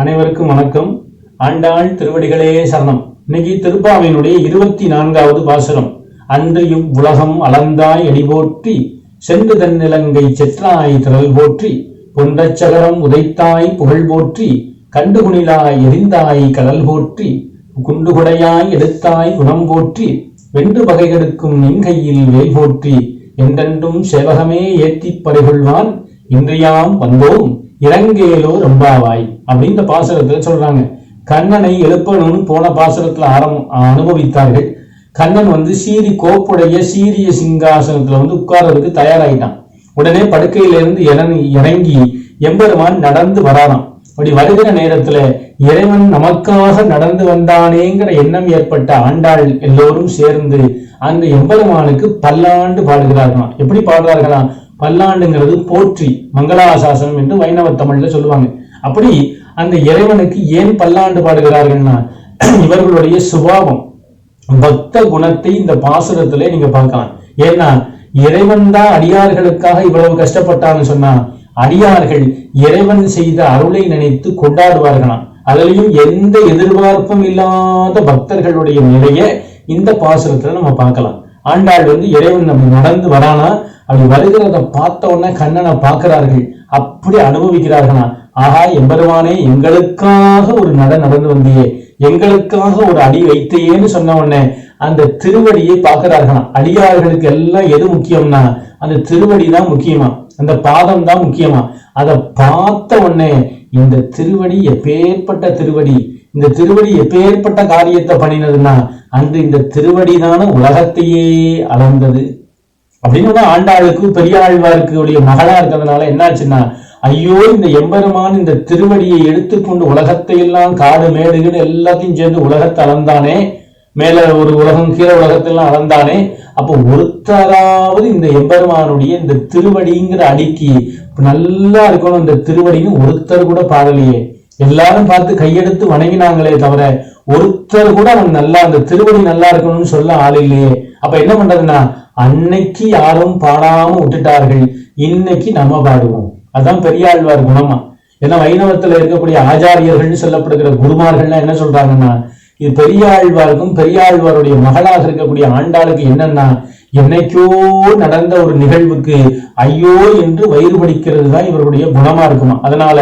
அனைவருக்கும் வணக்கம். ஆண்டாள் திருவடிகளே சரணம். இன்னைக்கு திருப்பாவையினுடைய இருபத்தி நான்காவது பாசுரம். அன்றையும் உலகம் அளந்தாய் அடி போற்றி சென்று தன்னிலங்கை செற்றாய் திரள் போற்றி பொன்றச் சகரம் உதைத்தாய் புகழ் போற்றி கண்டு குணிலாய் எரிந்தாய் கடல் போற்றி குண்டுகுடையாய் எடுத்தாய் குணம் போற்றி வென்று பகைகெடுக்கும் நின் கையில் வேல் போற்றி என்றென்றும் சேவகமே ஏற்றிப் பறிகொள்வான். இன்றியாம் வந்தோம். இலங்கையிலோ ரொம்பாவாய் அப்படின்ற பாசுரத்துல சொல்றாங்க. கண்ணனை எழுப்பணும்னு போன பாசுரத்துல ஆரம் அனுபவித்தார்கள். கண்ணன் வந்து சீரி கோப்புடைய சீரிய சிங்காசனத்துல வந்து உட்கார்றதுக்கு தயாராயிட்டான். உடனே படுக்கையிலிருந்து இறங்கி இறங்கி எம்பெருமான் நடந்து வரானாம் அப்படி வருகிற நேரத்துல இறைவன் நமக்காக நடந்து வந்தானேங்கிற எண்ணம் ஏற்பட்ட ஆண்டாள் எல்லோரும் சேர்ந்து அந்த எம்பெருமானுக்கு பல்லாண்டு பாடுகிறார்களாம். எப்படி பாடுறார்களாம்? பல்லாண்டுங்கிறது போற்றி மங்களாசாசனம் என்று வைணவ தமிழ்ல சொல்லுவாங்க. அப்படி அந்த இறைவனுக்கு ஏன் பல்லாண்டு பாடுகிறார்கள்னா இவர்களுடைய சுபாவம் பக்த குணத்தை இந்த பாசுரத்திலே நீங்க பார்க்கலாம். ஏன்னா இறைவன் தான் அடியார்களுக்காக இவ்வளவு கஷ்டப்பட்டான்னு சொன்னா அடியார்கள் இறைவன் செய்த அருளை நினைத்து கொண்டாடுவார்களாம். அதுலயும் எந்த எதிர்பார்ப்பும் இல்லாத பக்தர்களுடைய நிலையை இந்த பாசுரத்துல நம்ம பார்க்கலாம். ஆண்டாள் வந்து இறைவன் நம்ம நடந்து வரானா அப்படி வருகிறத பார்த்த உடனே கண்ணனை பார்க்கிறார்கள். அப்படி அனுபவிக்கிறார்களாம் ஆஹா எம்பெருமானே எங்களுக்காக ஒரு நட நடந்து வந்தியே. எங்களுக்காக ஒரு அடி வைத்தையேன்னு சொன்ன உடனே அந்த திருவடியை பார்க்கிறார்களாம் அடியார்களுக்கு எல்லாம் எது முக்கியம்னா அந்த திருவடி தான் முக்கியமா? அந்த பாதம் தான் முக்கியமா? அதை பார்த்த உடனே இந்த திருவடி எப்பேற்பட்ட திருவடி? இந்த திருவடி எப்பேற்பட்ட காரியத்தை பண்ணினதுன்னா அந்த இந்த திருவடிதான உலகத்தையே அளந்தது. அப்படின்னு ஆண்டாளுக்கு பெரியாழ்வாருக்கு உடைய மகளா இருக்கிறதுனால என்னாச்சுன்னா ஐயோ இந்த எம்பெருமான் இந்த திருவடியை எடுத்துக்கொண்டு உலகத்தை எல்லாம் காடு மேடுகள் எல்லாத்தையும் சேர்ந்து உலகத்தை அளந்தானே மேல ஒரு உலகம் கீழே உலகத்தெல்லாம் அளந்தானே அப்போ ஒருத்தராவது இந்த எம்பெருமானுடைய இந்த திருவடிங்கிற அடிக்கு நல்லா இருக்கணும் இந்த திருவடின்னு ஒருத்தர் கூட பாடலையே. எல்லாரும் பார்த்து கையெடுத்து வணங்கினாங்களே தவிர ஒருத்தர் கூட அவன் நல்லா அந்த திருவடி நல்லா இருக்கணும்னு சொல்ல ஆள் இல்லையே. அப்ப என்ன பண்றதுன்னா அன்னைக்கு யாரும் பாடாம விட்டுட்டார்கள். இன்னைக்கு நம்ம பாடுவோம். அதான் பெரியாழ்வார் குணமா. ஏன்னா வைணவத்துல இருக்கக்கூடிய ஆச்சாரியர்கள்னு சொல்லப்படுகிற குருமார்கள்லாம் என்ன சொல்றாங்கன்னா இது பெரியாழ்வாருக்கும் பெரியாழ்வாருடைய மகளாக இருக்கக்கூடிய ஆண்டாளுக்கு என்னன்னா என்னைக்கோ நடந்த ஒரு நிகழ்வுக்கு ஐயோ என்று வயிறு படிக்கிறது தான் இவருடைய குணமா இருக்குமா. அதனால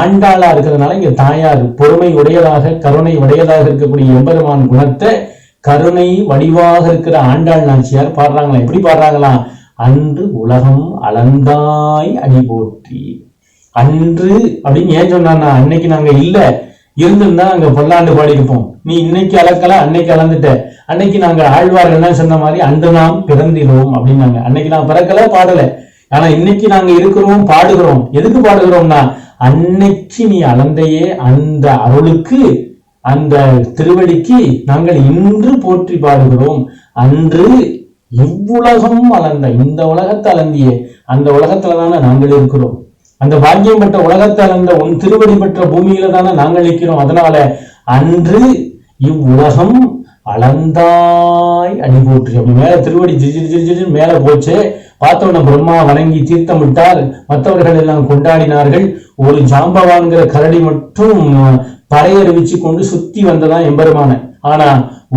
ஆண்டாளா இருக்கிறதுனால இங்க தாயார் பொறுமை உடையதாக கருணை உடையதாக இருக்கக்கூடிய எம்பெருமான் குணத்தை கருணை வடிவாக இருக்கிற ஆண்டாள் நாச்சியார் பாடுறாங்களா? எப்படி பாடுறாங்களாம் அன்று உலகம் அளந்தாய் அடி போற்றி. அன்று அப்படின்னு ஏன் சொன்னா அன்னைக்கு நாங்க இல்ல. இருந்திருந்தா அங்க பொல்லாண்டு பாடியிருப்போம். நீ இன்னைக்கு அளக்கல அன்னைக்கு அளந்துட்ட. அன்னைக்கு நாங்க ஆழ்வார்கள் சொன்ன மாதிரி அன்று நாம் பிறந்தினோம் அப்படின்னாங்க. அன்னைக்கு நான் பிறக்கல பாடல. ஆனா இன்னைக்கு நாங்க இருக்கிறோம் பாடுகிறோம். எதுக்கு பாடுகிறோம்னா அன்னைக்கு நீ அளந்தையே அந்த அருளுக்கு அந்த திருவடிக்கு நாங்கள் இன்று போற்றி பாடுகிறோம். அன்று இவ்வுலகம் வளர்ந்த இந்த உலகத்தை அளந்தியே அந்த உலகத்துல தானே நாங்கள் இருக்கிறோம். அந்த பாக்கியம் பெற்ற உலகத்தை அளந்த உன் திருவடி பெற்ற பூமியில தானே நாங்கள் நிற்கிறோம். அதனால அன்று இவ்வுலகம் அளந்தாய் அடி அப்படி மேல திருவடி ஜிஜி ஜிஜி மேல போச்சு. பார்த்தவன பிரம்மா வணங்கி தீர்த்தம் விட்டார் மற்றவர்கள் எல்லாம் கொண்டாடினார்கள். ஒரு ஜாம்பவான்கிற கரடி மட்டும் பறையறிவிச்சு கொண்டு சுத்தி வந்ததான் எம்பெருமான. ஆனா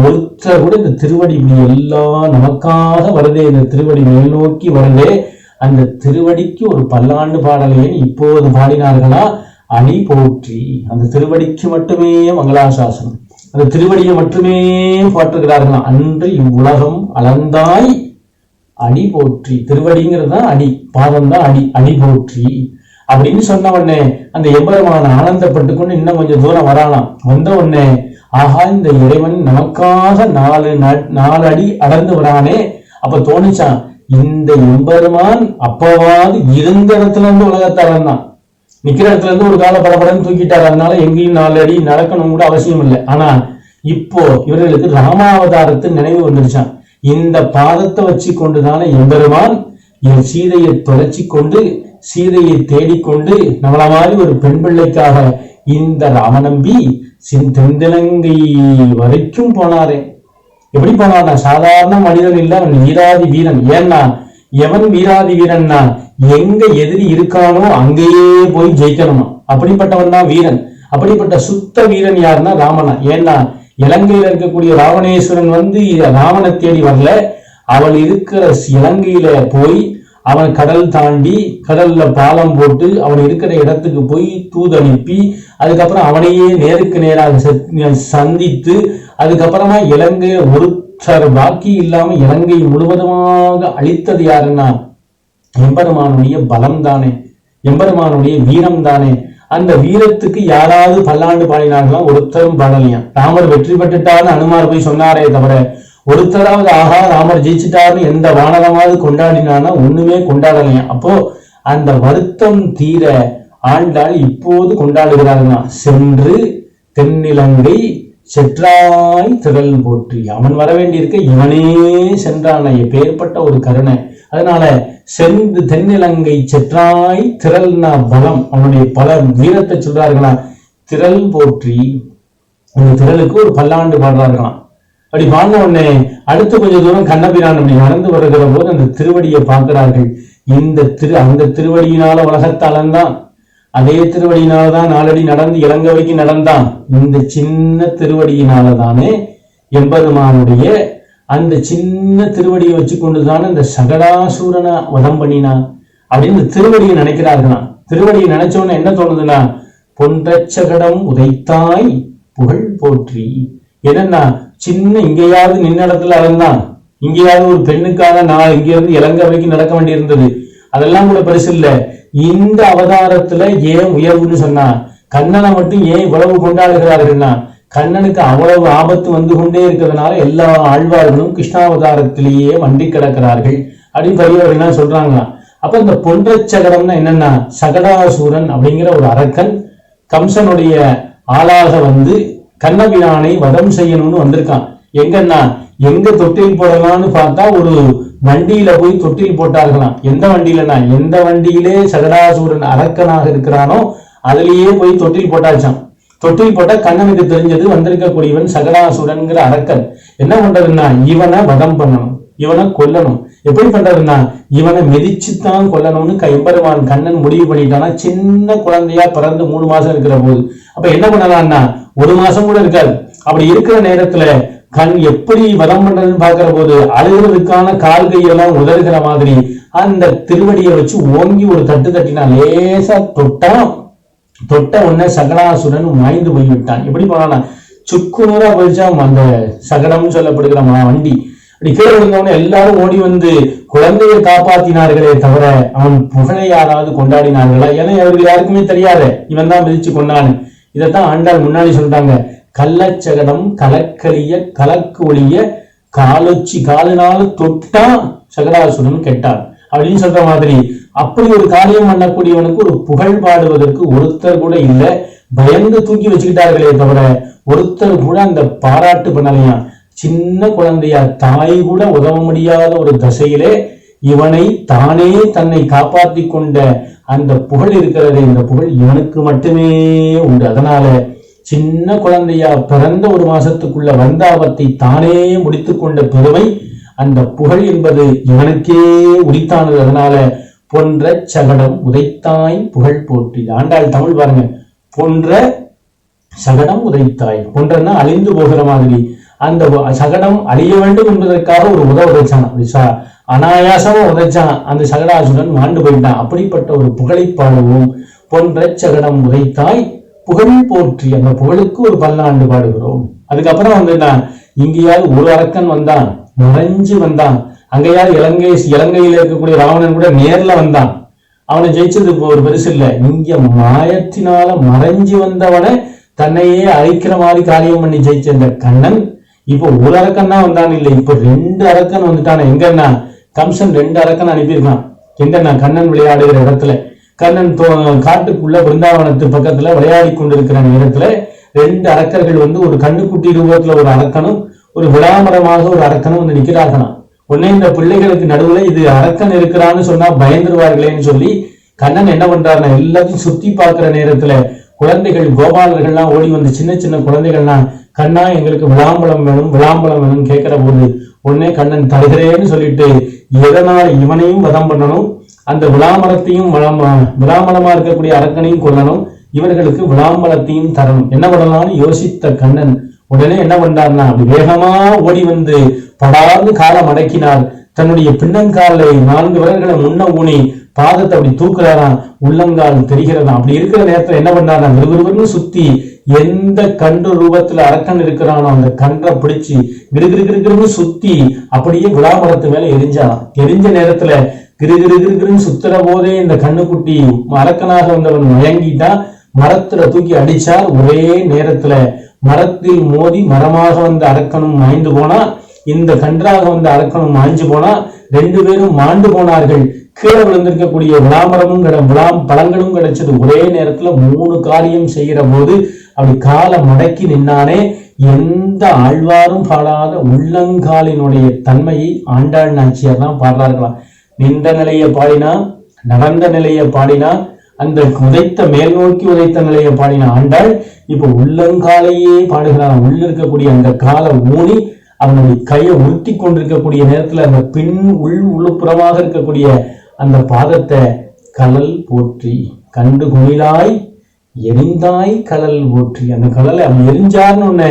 ஒருத்தர் கூட இந்த திருவடி எல்லாம் நமக்காக வருதே இந்த திருவடி மேல் நோக்கி வருதே அந்த திருவடிக்கு ஒரு பல்லாண்டு பாடலையே இப்போது பாடினார்களா? அணி போற்றி. அந்த திருவடிக்கு மட்டுமே மங்களாசாசனம். அந்த திருவடியை மட்டுமே பாட்டுகிறார்களாம் அன்று இவ்வுலகம் அளந்தாய் அணி போற்றி. திருவடிங்கிறது தான் அணி. பாதம் தான் அணி. அணி போற்றி. அப்படின்னு சொன்ன உடனே அந்த எம்பெருமான ஆனந்தப்பட்டு கொண்டு இன்னும் கொஞ்சம் தூரம் வரானாம். வந்த உடனே ஆஹா இந்த இறைவன் நமக்காக நாலு நாலு அடி அடர்ந்து வரானே அப்ப தோணுச்சான் இந்த எம்பெருமான் அப்பவாது இருந்த இடத்துல இருந்து உலகத்தாரன் தான். நிக்கிற இடத்துல இருந்து ஒரு கால படப்படன்னு தூக்கிட்டார். அதனால எங்கேயும் நாலு அடி நடக்கணும் கூட அவசியம் இல்லை. ஆனா இப்போ இவர்களுக்கு ராமாவதாரத்து நினைவு வந்துருச்சான் இந்த பாதத்தை வச்சு கொண்டுதானே எம்பெருமான் என் சீதையை தொலைச்சி கொண்டு சீதையை தேடிக்கொண்டு நம்மள மாதிரி ஒரு பெண் பிள்ளைக்காக இந்த ராமநம்பி தென்திலங்கை வரைக்கும் போனாரே. எப்படி போனார்னா சாதாரண மனிதன் இல்ல அவன் வீராதி வீரன். ஏன்னா எவன் வீராதி வீரன்னா எங்க எதிரி இருக்கானோ அங்கேயே போய் ஜெயிக்கணுமா? அப்படிப்பட்டவன் தான் வீரன். அப்படிப்பட்ட சுத்த வீரன் யாருன்னா ராமனா. ஏன்னா இலங்கையில இருக்கக்கூடிய ராவணேஸ்வரன் வந்து ராவனை தேடி வரல. அவள் இருக்கிற இலங்கையில போய் அவன் கடல் தாண்டி கடல்ல பாலம் போட்டு அவன் இருக்கிற இடத்துக்கு போய் தூதனுப்பி அதுக்கப்புறம் அவனையே நேருக்கு நேராக சந்தித்து அதுக்கப்புறமா இலங்கையை ஒருத்தர் பாக்கி இல்லாம இலங்கை முழுவதுமாக அழித்தது யாருன்னா எம்பெருமானுடைய பலம் தானே எம்பெருமானுடைய வீரம் தானே அந்த வீரத்துக்கு யாராவது பல்லாண்டு பாடினார்களாம் ஒருத்தரும் பாடலையாம் ராமர் வெற்றி பெற்றுட்டார்னு அனுமார் போய் சொன்னாரே தவிர ஒருத்தராவது ஆஹா ராமர் ஜெயிச்சிட்டாருன்னு எந்த வானகமாவது கொண்டாடினானா ஒண்ணுமே கொண்டாடலையா. அப்போ அந்த வருத்தம் தீர ஆண்டாள் இப்போது கொண்டாடுகிறார்களா? சென்று தென்னிலங்கை செற்றாய் திரள் போற்றி. அவன் வர வேண்டியிருக்க இவனே சென்றான் எப்பேற்பட்ட ஒரு கருணை. அதனால சென்று தென்னிலங்கை செற்றாய் திரள்னா பலம் அவனுடைய பல வீரத்தை சொல்றார்களா? திரள் போற்றி. அந்த திரளுக்கு ஒரு பல்லாண்டு பாடுறார்களாம். அப்படி வாங்க உடனே அடுத்து கொஞ்ச தூரம் கண்ணபிரான் அப்படி நடந்து வருகிற போது அந்த திருவடியை பார்க்கிறார்கள். இந்த திரு அந்த திருவடியினால உலகத்தலந்தான் அதே திருவடியினால்தான் நாளடி நடந்து இலங்கை வரைக்கும் நடந்தான். இந்த சின்ன திருவடியினால தானே எம்பெருமானுடைய அந்த சின்ன திருவடியை வச்சு கொண்டுதான் இந்த சகடாசூரனை வதம் பண்ணினா அப்படின்னு திருவடியை நினைக்கிறார்களாம். திருவடியை நினைச்சோன்னு என்ன தோணுதுன்னா பொன்றச்சகடம் உதைத்தாய் புகழ் போற்றி. என்னன்னா சின்ன இங்கேயாவது நின்ன இடத்துல அறந்தான் இங்கேயாவது ஒரு பெண்ணுக்காக நான் இங்க இருந்து இலங்கை வரைக்கும் நடக்க வேண்டியிருந்தது. அதெல்லாம் கூட பரிசு இல்ல. இந்த அவதாரத்துல ஏன் உயர்வுன்னு சொன்னா கண்ணனை மட்டும் ஏன் இவ்வளவு கொண்டாடுகிறார்கள்னா கண்ணனுக்கு அவ்வளவு ஆபத்து வந்து கொண்டே இருக்கிறதுனால எல்லா ஆழ்வார்களும் கிருஷ்ணாவதாரத்திலேயே வண்டி கிடக்கிறார்கள் அப்படின்னு பெரியவர்கள் சொல்றாங்களாம். அப்ப இந்த பொன்றச்சகடம்னா என்னன்னா சகடாசூரன் அப்படிங்கிற ஒரு அரக்கன் கம்சனுடைய ஆளாக வந்து கண்ணபிரானை வதம் செய்யணும்னு வந்திருக்கான். எங்கன்னா எங்க தொட்டில் போடலாம்னு பார்த்தா ஒரு வண்டியில போய் தொட்டில் போட்டார்களாம். எந்த வண்டியிலனா எந்த வண்டியிலே சகடாசூரன் அரக்கனாக இருக்கிறானோ அதுலயே போய் தொட்டில் போட்டாச்சான் தொட்டில் போட்டா கண்ணனுக்கு தெரிஞ்சது வந்திருக்கக்கூடியவன் சகடாசுரன்கிற அரக்கன். என்ன பண்றதுன்னா இவனை வதம் பண்ணணும். இவனை கொல்லணும். எப்படி பண்றதுன்னா இவனை மிதிச்சுத்தான் கொல்லணும்னு எம்பெருமான் கண்ணன் முடிவு பண்ணிட்டானா சின்ன குழந்தையா பிறந்து மூணு மாசம் இருக்கிற போது அப்ப என்ன பண்ணலாம்னா ஒரு மாசம் கூட இருக்காது. அப்படி இருக்கிற நேரத்துல கண் எப்படி வதம் பண்றதுன்னு பாக்குற போது அழுகிறதுக்கான கால் கையெல்லாம் உதறுகிற மாதிரி அந்த திருவடியை வச்சு ஓங்கி ஒரு தட்டு தட்டினா லேசா தொட்டா தொட்ட உடனே சகடாசுரன் மாய்ந்து போய்விட்டான். எப்படி போனானா சுக்குநூறா போயிடுச்சா அந்த சகடம்னு சொல்லப்படுகிற வண்டி. அப்படி கீழே விழுந்தவன எல்லாரும் ஓடி வந்து குழந்தையை காப்பாத்தினார்களே தவிர அவன் புகழை யாராவது கொண்டாடினார்களா? ஏன்னா அவர்கள் யாருக்குமே தெரியாது. இவன் தான் மிதிச்சு கொண்டான்னு இதைத்தான் ஆண்டாள் முன்னாடி சொல்றாங்க. கள்ளச்சகடம் கலக்கலிய கலக்கு ஒளிய காலொச்சி காலினால தொட்டா சகடாசுரன் கெட்டார். அப்படின்னு சொல்ற மாதிரி அப்படி ஒரு காரியம் பண்ணக்கூடியவனுக்கு ஒரு புகழ் பாடுவதற்கு ஒருத்தர் கூட இல்லை. பயந்து தூக்கி வச்சுக்கிட்டார்களே தவிர ஒருத்தர் கூட அந்த பாராட்டு பண்ணலையா சின்ன குழந்தையா தாய் கூட உதவ முடியாத ஒரு தசையிலே இவனை தானே தன்னை காப்பாற்றி கொண்ட அந்த புகழ் இருக்கிறது. இந்த புகழ் இவனுக்கு மட்டுமே உண்டு. அதனால சின்ன குழந்தையா பிறந்த ஒரு மாசத்துக்குள்ள வந்தாபத்தை தானே முடித்து கொண்ட பெருமை அந்த புகழ் என்பது இவனுக்கே உரித்தானது. அதனால போன்ற சகடம் உதைத்தாய் புகழ் போற்றி. ஆண்டாள் தமிழ் பாருங்க. போன்ற சகடம் உதைத்தாய். பொன்றன்னா அழிந்து போகிற மாதிரி. அந்த சகடம் அழிய வேண்டும் என்பதற்காக ஒரு உதவ உதைச்சான் அனாயாசமா உதைச்சான் அந்த சகடாசுடன் மாண்டு போயிட்டான். அப்படிப்பட்ட ஒரு புகழை பாடுவோம். போன்ற சகடம் உதைத்தாய் புகழ் போற்றி அந்த புகழுக்கு ஒரு பல்லாண்டு பாடுகிறோம். அதுக்கப்புறம் வந்து நான் இங்கேயாவது ஒரு அரக்கன் வந்தான். நுழைஞ்சு வந்தான். அங்கேயாவது இலங்கை இலங்கையில் இருக்கக்கூடிய ராவணன் கூட நேர்ல வந்தான். அவனை ஜெயிச்சது ஒரு பெருசு இல்லை. இங்க மாயத்தினால மறைஞ்சு வந்தவனை தன்னையே அழிக்கிற மாதிரி காரியம் பண்ணி ஜெயிச்ச இந்த கண்ணன் இப்போ ஒரு அரக்கன் தான் வந்தான் இல்லை. இப்ப ரெண்டு அரக்கன் வந்துட்டான எங்கன்னா கம்சன் ரெண்டு அரக்கன் அனுப்பியிருக்கான். எங்கன்னா கண்ணன் விளையாடுகிற இடத்துல. கண்ணன் காட்டுக்குள்ள பிருந்தாவனத்து பக்கத்துல விளையாடி கொண்டிருக்கிற நேரத்துல ரெண்டு அரக்கர்கள் வந்து ஒரு கண்ணுக்குட்டி ரூபத்துல ஒரு அரக்கனும் ஒரு விளாமரமாக ஒரு அரக்கனும் வந்து நிக்கிறார்களாம் உடனே இந்த பிள்ளைகளுக்கு நடுவுல இது அரக்கன் இருக்கிறான்னு சொன்னா பயந்துருவார்களேன்னு சொல்லி கண்ணன் என்ன பண்றாருன்னா எல்லாத்தையும் சுத்தி பார்க்கிற நேரத்துல குழந்தைகள் கோபாலர்கள்லாம் ஓடி வந்து சின்ன சின்ன குழந்தைகள்லாம் கண்ணா எங்களுக்கு விளாம்பலம் வேணும் விளாம்பலம் வேணும் கேட்கிற போது உடனே கண்ணன் தருகிறேன்னு சொல்லிட்டு எதனால் இவனையும் வதம் பண்ணணும் அந்த விளாமரத்தையும் விளாமலமா இருக்கக்கூடிய அரக்கனையும் கொல்லணும் இவர்களுக்கு விளாம்பலத்தையும் தரணும். என்ன பண்ணலாம்னு யோசித்த கண்ணன் உடனே என்ன பண்ணார்னா அப்படி வேகமா ஓடி வந்து படார்ந்து காலம் அடக்கினார். தன்னுடைய பின்னங்காலை நான்கு விரல்களை முன்ன ஊனி பாதத்தை அப்படி தூக்குறாராம். உள்ளங்கால் தெரிகிறதாம். அப்படி இருக்கிற நேரத்துல என்ன பண்ணாருன்னா விறுவிறுன்னு சுத்தி எந்த கன்று ரூபத்துல அரக்கன் இருக்கிறானோ அந்த கன்றை பிடிச்சி கிருகிரு சுத்தி அப்படியே விழாமரத்து மேல எரிஞ்சாலாம் எரிஞ்ச நேரத்துல கிருகிரு சுத்துற போதே இந்த கண்ணுக்குட்டி அரக்கனாக வந்தவன் மயங்கிட்டா மரத்துல தூக்கி அடிச்சார் ஒரே நேரத்துல மரத்தில் மோதி மரமாக வந்த அரக்கனும் மாய்ந்து போனா இந்த கன்றாக வந்த அரக்கனும் மாய்ஞ்சு போனா ரெண்டு பேரும் மாண்டு போனார்கள். கீழே விழுந்திருக்கக்கூடிய விளாமரமும் கிட விளாம் பழங்களும் கிடைச்சது. ஒரே நேரத்துல மூணு காரியம் செய்கிற போது அப்படி காலை மடக்கி நின்னானே எந்த ஆழ்வாரும் பாடாத உள்ளங்காலினுடைய தன்மையை ஆண்டாள் நாச்சியார் தான் பாடுறார்களாம். நின்ற நிலையை பாடினா நடந்த நிலையை பாடினா அந்த உதைத்த மேல் நோக்கி உதைத்த நிலையை பாடின ஆண்டாள் இப்ப உள்ளங்காலையே பாடுகிறான் உள்ள இருக்கக்கூடிய அந்த காலை ஊனி அவனுடைய கையை உருட்டி கொண்டிருக்கக்கூடிய நேரத்துல அந்த பின் உள் உள்ளுப்புறமாக இருக்கக்கூடிய அந்த பாதத்தை கலல் போற்றி கண்டு குமிழாய் எரிந்தாய் கலல் போற்றி. அந்த கலலை அவன் எரிஞ்சார்னு ஒண்ணு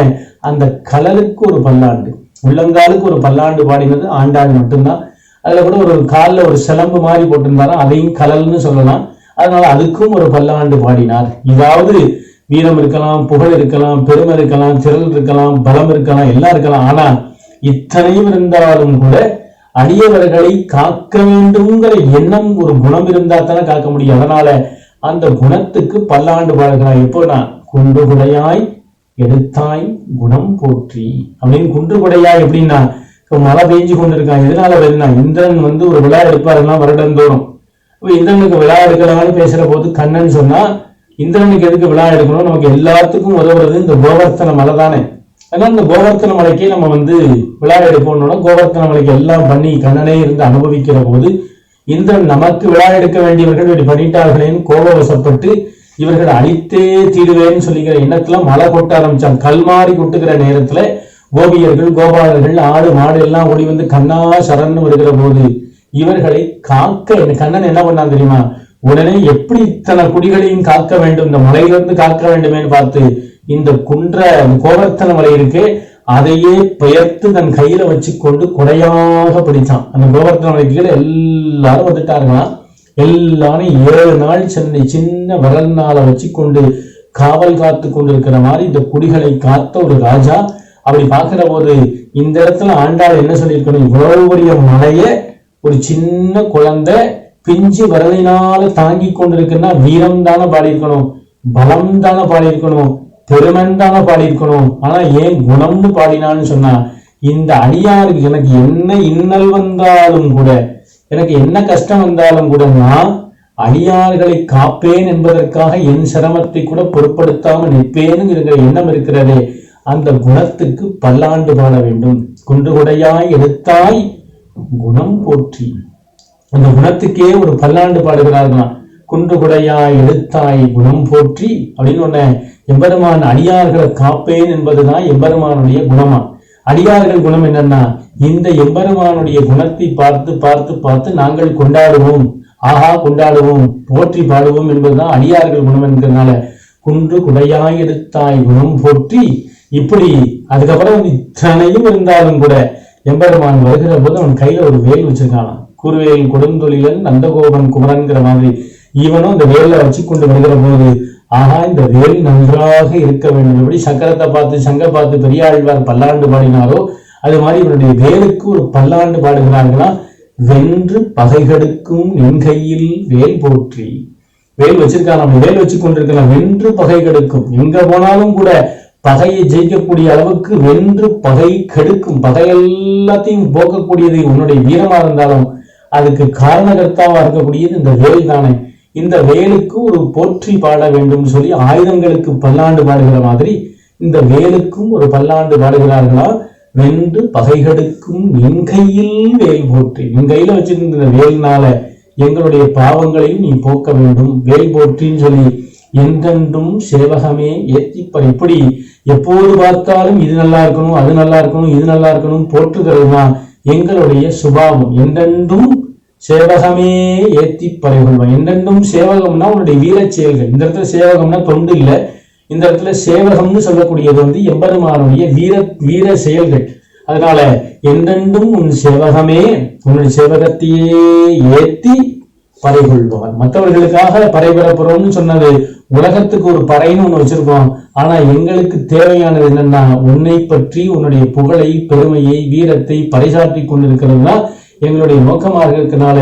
அந்த கலலுக்கு ஒரு பல்லாண்டு உள்ளங்காலுக்கு ஒரு பல்லாண்டு பாடினது ஆண்டாள் மட்டும்தான். அதுல கூட ஒரு காலில் ஒரு சிலம்பு மாதிரி போட்டிருந்தாலும் அதையும் கலல்னு சொல்லலாம். அதனால அதுக்கும் ஒரு பல்லாண்டு பாடினார். இதாவது வீரம் இருக்கலாம் புகழ் இருக்கலாம் பெருமை இருக்கலாம் திரள் இருக்கலாம் பலம் இருக்கலாம் எல்லாம் இருக்கலாம். ஆனா இத்தனையும் இருந்தாலும் கூட அடியவர்களை காக்க வேண்டும்ங்கிற எண்ணம் ஒரு குணம் இருந்தா தானே காக்க முடியும். அதனால அந்த குணத்துக்கு பல்லாண்டு பாடுகிறான் எப்போனா குண்டு குடையாய் எடுத்தாய் குணம் போற்றி. அப்படின்னு குண்டு குடையாய் எப்படின்னா மழை பெஞ்சு கொண்டிருக்கான் எதனால வருதுன்னா இந்திரன் வந்து ஒரு விழா எடுப்பாருன்னா வருடந்தோறும். இப்போ இந்திரனுக்கு விழா எடுக்கலாம்னு பேசுற போது கண்ணன் சொன்னா இந்திரனுக்கு எதுக்கு விழா எடுக்கணும்? நமக்கு எல்லாத்துக்கும் உதவுறது இந்த கோவர்த்தன மலை தானே. ஏன்னா இந்த கோவர்த்தன மலைக்கே நம்ம வந்து விழா எடுப்போம்னா கோவர்த்தன மலைக்கு எல்லாம் பண்ணி கண்ணனே இருந்து அனுபவிக்கிற போது இந்திரன் நமக்கு விழா எடுக்க வேண்டியவர்கள் இப்படி பண்ணிட்டார்களேன்னு கோபவசப்பட்டு இவர்கள் அழித்தே தீடுவேன்னு சொல்லிக்கிற எண்ணத்துல மழை கொட்ட ஆரம்பிச்சான் கல்மாறி கொட்டுகிற நேரத்துல கோபியர்கள் கோபாலர்கள் ஆடு மாடு எல்லாம் ஓடி வந்து கண்ணா சரண்னு வருகிற போது இவர்களை காக்க கண்ணன் என்ன பண்ணான் தெரியுமா? உடனே எப்படி இத்தனை குடிகளையும் காக்க வேண்டும் இந்த மலையிலிருந்து காக்க வேண்டுமேன்னு பார்த்து இந்த குன்ற கோவர்த்தன மலை இருக்கு அதையே பெயர்த்து தன் கையில வச்சு கொண்டு கொடையாக பிடிச்சான் அந்த கோவர்த்தன மலைக்கு கீழே எல்லாரும் வந்துட்டார்களாம் எல்லாரும் ஏழு நாள் சென்னை சின்ன வரல்னால வச்சு கொண்டு காவல் காத்து கொண்டிருக்கிற மாதிரி இந்த குடிகளை காத்த ஒரு ராஜா. அப்படி பார்க்கிற போது இந்த இடத்துல ஆண்டாள் என்ன சொல்லியிருக்கணும்? இவ்வளவு பெரிய மலைய ஒரு சின்ன குழந்தை பிஞ்சு விரலினால தாங்கி கொண்டிருக்குன்னா வீரம் தானே பாடியிருக்கணும்? பலம் தானே பாடியிருக்கணும்? பெருமன் தானே பாடியிருக்கணும். ஆனா ஏன் குணம்னு பாடினான்னு சொன்னா இந்த அடியாருக்கு எனக்கு என்ன இன்னல் வந்தாலும் கூட எனக்கு என்ன கஷ்டம் வந்தாலும் கூட நான் அடியார்களை காப்பேன் என்பதற்காக என் சிரமத்தை கூட பொருட்படுத்தாமல் நிற்பேனுங்கிற எண்ணம் இருக்கிறதே அந்த குணத்துக்கு பல்லாண்டு பாட வேண்டும். குண்டுகுடையாய் எடுத்தாய் குணம் போற்றி. அந்த குணத்துக்கே ஒரு பல்லாண்டு பாடுகிறார்களாம். குண்டுகுடையாய் எடுத்தாய் குணம் போற்றி அப்படின்னு ஒண்ணு எம்பெருமான் அடியார்களை காப்பேன் என்பதுதான் எம்பெருமானுடைய குணமா? அடியார்கள் குணம் என்னன்னா இந்த எம்பெருமானுடைய குணத்தை பார்த்து பார்த்து பார்த்து நாங்கள் கொண்டாடுவோம். ஆஹா கொண்டாடுவோம். போற்றி பாடுவோம் என்பதுதான் அடியார்கள் குணம் என்கிறதுனால குன்று குடையாய் எடுத்தாய் குணம் போற்றி. இப்படி அதுக்கப்புறம் இத்தனையும் இருந்தாலும் கூட எம்பெருமான் வருகிற போது அவன் கையில ஒரு வேல் வச்சிருக்கான் குருவேல் கொடுந்தொழிலன் நந்தகோபன் குமரன்கிற மாதிரி. இவனும் அந்த வேலை வச்சு கொண்டு வருகிற போது ஆனால் இந்த வேல் நன்றாக இருக்க வேண்டும் எப்படி சக்கரத்தை பார்த்து சங்க பார்த்து பெரியாழ்வார் பல்லாண்டு பாடினாரோ அது மாதிரி இவனுடைய வேலுக்கு ஒரு பல்லாண்டு பாடுகிறார்களா? வென்று பகைகடுக்கும் என் கையில் வேல் போற்றி. வேல் வச்சிருக்கான் நம்ம வேல் வச்சு கொண்டிருக்கலாம். வென்று பகை கெடுக்கும் எங்க போனாலும் கூட பகையை ஜெயிக்கக்கூடிய அளவுக்கு வென்று பகை கெடுக்கும். பகை எல்லாத்தையும் போக்கக்கூடியது உன்னுடைய வீரமா இருந்தாலும் அதுக்கு காரணகர்த்தாவா இருக்கக்கூடியது இந்த வேல் தானே இந்த வேலுக்கு ஒரு போற்றி பாட வேண்டும் சொல்லி ஆயுதங்களுக்கு பல்லாண்டு பாடுகிற மாதிரி இந்த வேலுக்கும் ஒரு பல்லாண்டு பாடுகிறார்களா? வென்று பகைகடுக்கும் எங்கையில் வேல் போற்றி. என் கையில வச்சிருந்த இந்த வேல்னால எங்களுடைய பாவங்களையும் நீ போக்க வேண்டும். வேல் போற்றின்னு சொல்லி என்றென்றும் சேவகமே ஏற்றிப்பர் இப்படி எப்போது பார்த்தாலும் இது நல்லா இருக்கணும் அது நல்லா இருக்கணும் இது நல்லா இருக்கணும் போற்றுகிறது தான் எங்களுடைய சுபாவம். என்றென்றும் சேவகமே ஏத்தி பறைகொள்வான் என்றென்றும் சேவகம்னா உன்னுடைய வீரச் செயல்கள் இந்த இடத்துல சேவகம்னா தொண்டு இல்லை. இந்த இடத்துல சேவகம்னு சொல்லக்கூடியது வந்து எம்பெருமானுடைய வீர வீர செயல்கள். அதனால என்றென்றும் உன் சேவகமே உன்னுடைய சேவகத்தையே ஏத்தி பறை கொள்பவன் மற்றவர்களுக்காக பறை சொன்னது உலகத்துக்கு ஒரு பறைன்னு ஒண்ணு வச்சிருக்கோம். ஆனா எங்களுக்கு தேவையானது என்னன்னா உன்னை பற்றி உன்னுடைய புகழை பெருமையை வீரத்தை பறைசாற்றி கொண்டிருக்கிறது தான் எங்களுடைய நோக்கமாக இருக்கிறதுனால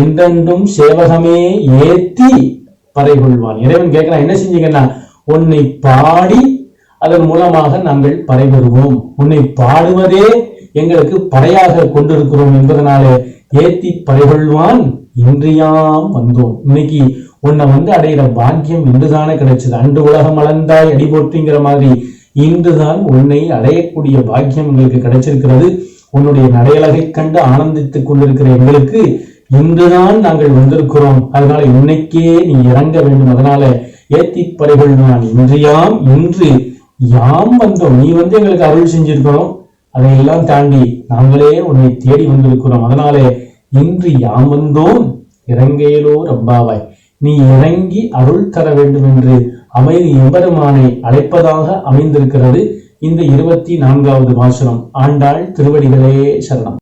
எந்தென்றும் சேவகமே ஏத்தி பறை கொள்வான் இறைவன் கேட்கிறான் என்ன செஞ்சீங்கன்னா உன்னை பாடி அதன் மூலமாக நாங்கள் பறை பெறுவோம் உன்னை பாடுவதே எங்களுக்கு பறையாக கொண்டிருக்கிறோம் என்பதனாலே ஏத்தி பறைகொள்வான் இன்றியாம் வந்தோம். இன்னைக்கு உன்னை வந்து அடையிற பாக்கியம் இன்றுதானே கிடைச்சது. அன்று உலகம் அளந்தாய் அடிபோட்டுங்கிற மாதிரி இன்றுதான் உன்னை அடையக்கூடிய பாக்கியம் எங்களுக்கு கிடைச்சிருக்கிறது. உன்னுடைய நடையழகை கண்டு ஆனந்தித்துக் கொண்டிருக்கிற எங்களுக்கு இன்றுதான் நாங்கள் வந்திருக்கிறோம். அதனால இன்னைக்கே நீ இறங்க வேண்டும். அதனால ஏத்தி பறைகள் நான் இன்றியாம் இன்று யாம் வந்தோம். நீ வந்து எங்களுக்கு அருள் செஞ்சிருக்கணும் அதையெல்லாம் தாண்டி நாங்களே உன்னை தேடி வந்திருக்கிறோம். அதனாலே இன்று யாம் வந்தோம். இறங்கையிலோ ரப்பாவாய். நீ இறங்கி அருள் தர வேண்டும் என்று அமைதி எம்பெருமானை அழைப்பதாக அமைந்திருக்கிறது. இந்த இருபத்தி நான்காவது வாசனம் ஆண்டாள் திருவடிகளே சரணம்.